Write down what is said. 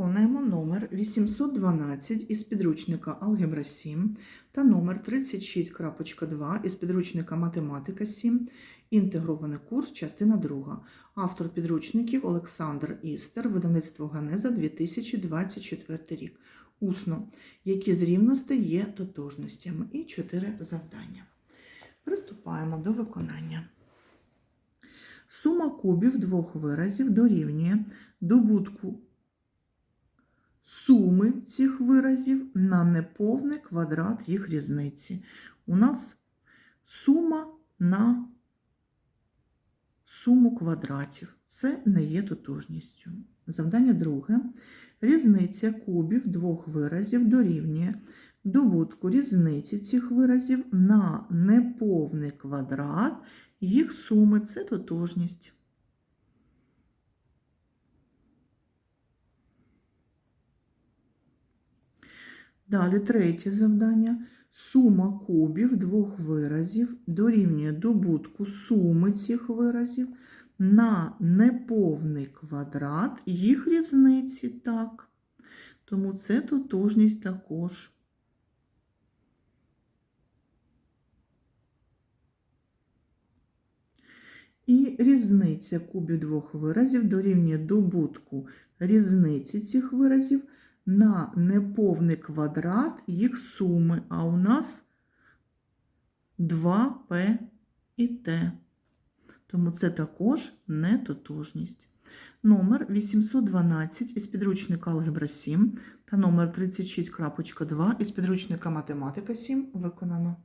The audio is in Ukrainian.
Виконуємо номер 812 із підручника Алгебра 7 та номер 36.2 із підручника Математика 7, інтегрований курс, частина 2. Автор підручників Олександр Істер, видавництво Ганеза 2024 рік. Усно, які з рівностей є тотожностями. І чотири завдання. Приступаємо до виконання. Сума кубів двох виразів дорівнює добутку суми цих виразів на неповний квадрат їх різниці. У нас сума на суму квадратів. Це не є тотожністю. Завдання друге. Різниця кубів двох виразів дорівнює добутку різниці цих виразів на неповний квадрат їх суми. Це тотожність. Далі третє завдання. Сума кубів двох виразів дорівнює добутку суми цих виразів на неповний квадрат їх різниці. Так. Тому це тотожність також. І різниця кубів двох виразів дорівнює добутку різниці цих виразів на неповний квадрат їх суми, а у нас 2П і Т. Тому це також не тотожність. Номер 812 із підручника Алгебра 7 та номер 36.2 із підручника Математика 7 виконано.